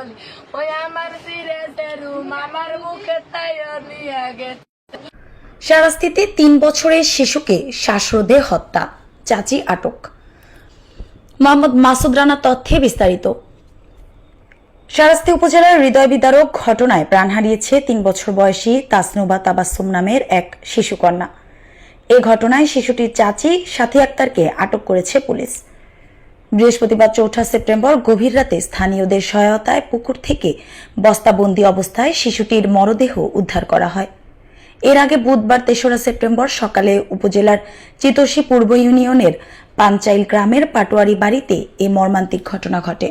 বলি, ওই আমার সিরেটের রুম, আমার মুখে তাই নিয়ে গেছে। শারাস্তিতে তিন বছরের শিশুকে শ্বাসরোধে হত্যা, চাচি আটক। মোহাম্মদ মাসুদ রানা তথ্যে বিস্তারিত। শারাস্তি উপজেলার হৃদয় বিদারক ঘটনায় প্রাণ হারিয়েছে তিন বছর বয়সী তাসনুবা তাবাসুম নামের এক শিশুকন্যা। এ ঘটনায় শিশুটির চাচি সাথী আক্তারকে আটক করেছে পুলিশ। বৃহস্পতিবার চৌঠা সেপ্টেম্বর গভীর রাতে স্থানীয়দের সহায়তায় পুকুর থেকে বস্তাবন্দি অবস্থায় শিশুটির মরদেহ উদ্ধার করা হয়। এর আগে বুধবার তেসরা সেপ্টেম্বর সকালে উপজেলার চিতোষী পূর্ব ইউনিয়নের পাঞ্চাইল গ্রামের পাটোয়ারি বাড়িতে এ মর্মান্তিক ঘটনা ঘটে।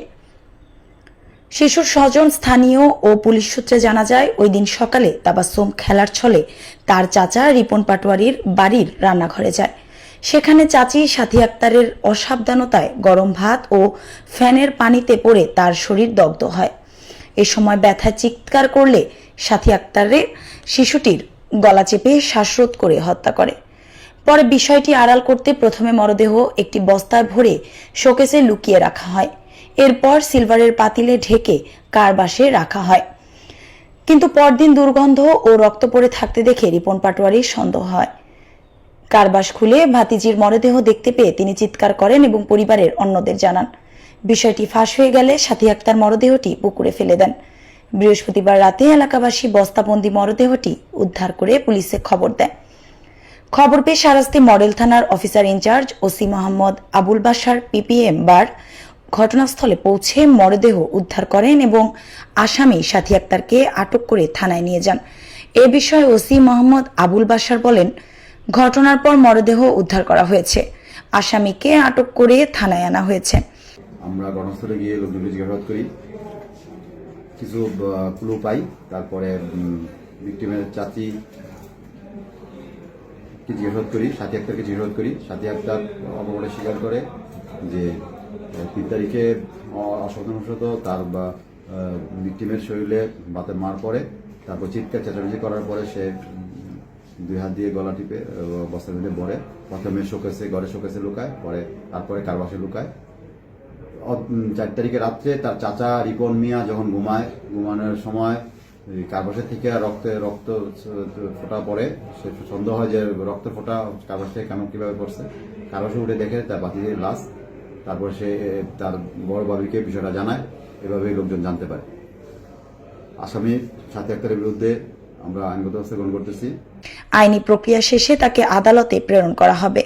শিশুর স্বজন স্থানীয় ও পুলিশ সূত্রে জানা যায়, ওই দিন সকালে তাবাসুম খেলার ছলে তার চাচা রিপন পাটোয়ারির বাড়ির রান্নাঘরে যায়। সেখানে চাচি সাথী আক্তারের অসাবধানতায় গরম ভাত ও ফ্যানের পানিতে পড়ে তার শরীর দগ্ধ হয়। এ সময় ব্যথা চিৎকার করলে সাথী আক্তারের শিশুটির গলা চেপে শ্বাসরোধ করে হত্যা করে। পরে বিষয়টি আড়াল করতে প্রথমে মরদেহ একটি বস্তায় ভরে শোকেসে লুকিয়ে রাখা হয়। এরপর সিলভারের পাতিলে ঢেকে কারবাসে রাখা হয়। কিন্তু পরদিন দুর্গন্ধ ও রক্ত পড়ে থাকতে দেখে রিপন পাটোয়ারির সন্দেহ হয়। কারবাস খুলে ভাতিজির মরদেহ দেখতে পেয়ে তিনি চিৎকার করেন এবং পরিবারের অন্যদের জানান। বিষয়টি ফাঁস হয়ে গেলে সাথী আক্তার মরদেহটি পুকুরে ফেলে দেন। বৃহস্পতিবার রাতে এলাকাবাসী বস্তাবন্দি মরদেহটি উদ্ধার করে পুলিশে খবর দেয়। খবর পেয়ে সারাস্তি মডেল থানার officer in-charge OC Mohammad Abul Basar PPM বার ঘটনাস্থলে পৌঁছে মরদেহ উদ্ধার করেন এবং আসামি সাথী আক্তারকে আটক করে থানায় নিয়ে যান। এ বিষয়ে ওসি মোহাম্মদ আবুল বাসার বলেন ঘটনার পর মরদেহ উদ্ধার করা হয়েছে। আসামিকে আটক করে থানায় আনা হয়েছে। আমরা ঘটনাস্থলে গিয়ে লোকজনকে জিজ্ঞাসাবাদ করি। কিছু ক্লু পাই। তারপরে ভিক্টিমের চাচি কে জিজ্ঞাসাবাদ করি, সাথী আক্তারকে জিজ্ঞাসাবাদ করি। সাথী আক্তার অপরাধে স্বীকার করে যে তিন তারিখে অ- অসাবধানবশত তার বা ভিক্টিমের শরীরে বাতের মার পরে তারপর চিৎকার, চেঁচামেচি করার পরে সে দুই হাত দিয়ে গলা টিপে বস্তার মধ্যে ভরে প্রথমে শোকেছে ঘরে শোকেছে লুকায়, পরে তারপরে কারবাসে লুকায়। চার তারিখে রাত্রে তার চাচা রিপন মিয়া যখন ঘুমায়, ঘুমানোর সময়, এই কারবাসের থেকে রক্তে, রক্ত ফোটা পড়ে, সে সন্দেহ হয় যে রক্ত ফোটা কারবাস থেকে কেন কীভাবে পড়ছে। কারবাসে উঠে দেখে তার বাতিদের লাশ তারপর সে তার বড় বাবিকে বিষয়টা জানায়, এভাবেই লোকজন জানতে পারে। আসামি সাথে আক্তারের বিরুদ্ধে আমরা আইনগত ব্যবস্থা গ্রহণ করতেছি। আইনি প্রক্রিয়া শেষে তাকে আদালতে প্রেরণ করা হবে।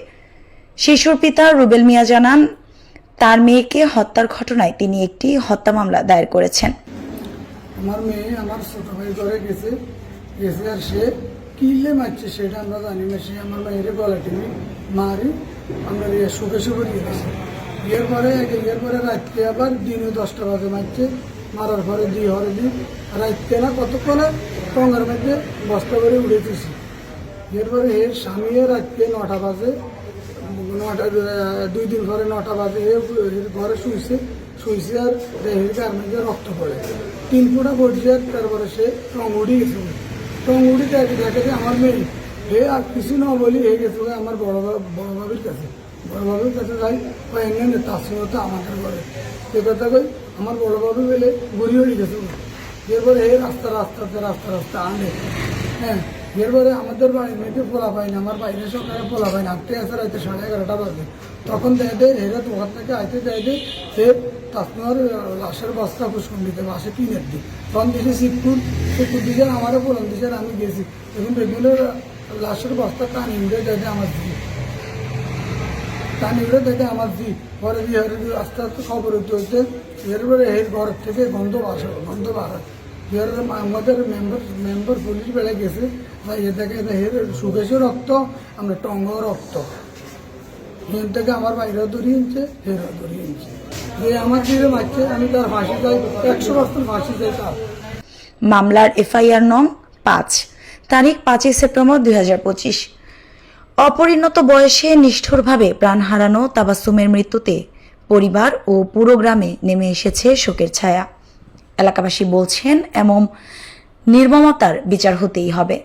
শিশুর পিতা রুবেল মিয়া জানান তার মেয়েকে হত্যার ঘটনায় তিনি একটি হত্যা মামলা দায়ের করেছেন। আমার মেয়ে আমার ছোট ভাই ঘরে গেছে গেছে আর সে কিলে মারছে সেটা আমরা জানি না সে আমার মেয়ের গলা টেনে মারি আমরা শুকে শুকে নিয়ে গেছি। বিয়ের পরে বিয়ের পরে রাত্রে আবার দিনে দশটা বাজে মারছে মারার পরে দিয়ে হরে দিন রাত্রে না কতক্ষণে টঙ্গের মধ্যে বস্তা করে উড়েতেছি এরপরে এর স্বামীও রাত্রে নটা বাজে, নটা, দুই দিন ঘরে নটা বাজে এর ঘরে শুইছে শুইছে আর দেহের গার্মেন্টে রক্ত পড়ে। তিন ফুটা পড়ছে তারপরে সে টঙ্গুড়ি গেছে। টঙ্গুড়ি দেখে দেখে যে আমার মেয়ে, হে আর কিছু না বলি, হে গেছে আমার বড় বড় বাবির কাছে। বড় বাবির কাছে যাই এনে তার সঙ্গে তো আমাদের ঘরে। সে কথা কই, আমার বড় বাবু বেলে বুড়ি হয়ে গেছে। এরপরে এই রাস্তা রাস্তাতে রাস্তা রাস্তা আনে। হ্যাঁ এরপরে আমাদের বাড়ির মেয়েকে পোলা পাই না, আমার বাইরে সকালে পোলা পাই না আটটে আসে রাতে সাড়ে এগারোটা বাজে। তখন দেয় দেয় হেরা দোকান থেকে আইতে দেয় দেয়, সে তাসমার লাশের বস্তা দিতে বাসে কিনের দিই তখন দিছে শিবপুর শিবপুর দিকে আমারও বলুন দিছে আমি গেছি। এখন রেগুলার লাশের বস্তা টানি উঠে দেয় দেয় আমার দিকে। টানি উঠে দেখে আমার দি পরে দিয়ে আস্তে আস্তে খবর হতে হতে এরপরে এর ঘর থেকে গন্ধ বাসা গন্ধ বাড়া এর আমাদের মেম্বার মেম্বার পুলিশ বেড়ে গেছে। বা এ থেকে এর সুকেশে রক্ত, আমরা টঙ্গ রক্ত। এখান থেকে আমার বাইরেও দড়িয়ে ইনছে হেরও দড়িয়ে ইনছে যে আমার দিকে মারছে, আমি তার ফাঁসি চাই, একশো পার্সেন্ট ফাঁসি চাই তার। মামলার এফআইআর নং পাঁচ, তারিখ পাঁচই সেপ্টেম্বর দুই হাজার পঁচিশ। অপরিণত বয়সে নিষ্ঠুরভাবে প্রাণ হারানো তাবাসুমের মৃত্যুতে পরিবার ও পুরো গ্রামে নেমে এসেছে শোকের ছায়া। এলাকাবাসী বলছেন, এমন নির্মমতার বিচার হতেই হবে।